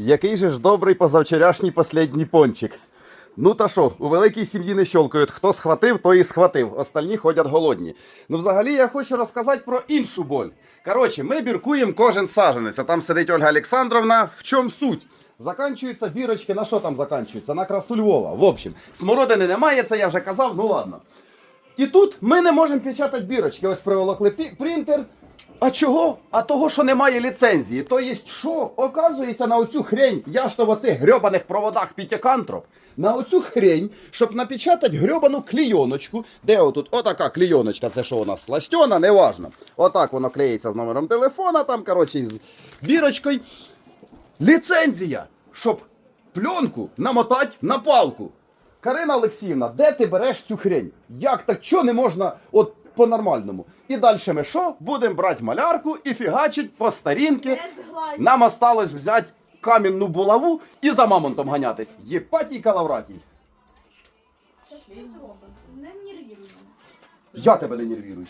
Який же ж добрий позавчорашній последній пончик. Ну та що, у великій сім'ї не щолкають. Хто схватив, той і схватив. Остальні ходять голодні. Ну, взагалі, я хочу розказати про іншу боль. Коротше, ми біркуємо кожен саженець. А там сидить Ольга Олександровна. В чому суть? Заканчуються бірочки. На що там заканчуються? На красу Львова. В общем, смородини немає, це я вже казав, ну ладно. І тут ми не можемо печатати бірочки. Ось приволокли принтер. А чого? А того, що немає ліцензії. То є що? Оказується, на оцю хрень, я ж то в оцих грьобаних проводах п'ятикантроп, на оцю хрень, щоб напечатати грьобану клійоночку, де отут отака клійоночка, це що у нас сластьона, неважно. Отак воно клеїться з номером телефона, там, коротше, з бірочкою. Ліцензія, щоб пленку намотати на палку. Карина Олексіївна, де ти береш цю хрень? Як так? Чого не можна от по-нормальному? І далі ми що? Будемо брати малярку і фігачить по старінки. Нам осталось взяти камінну булаву і за мамонтом ганятись. Єпатій калавратій. Не нервіруй. Я тебе не нервірую.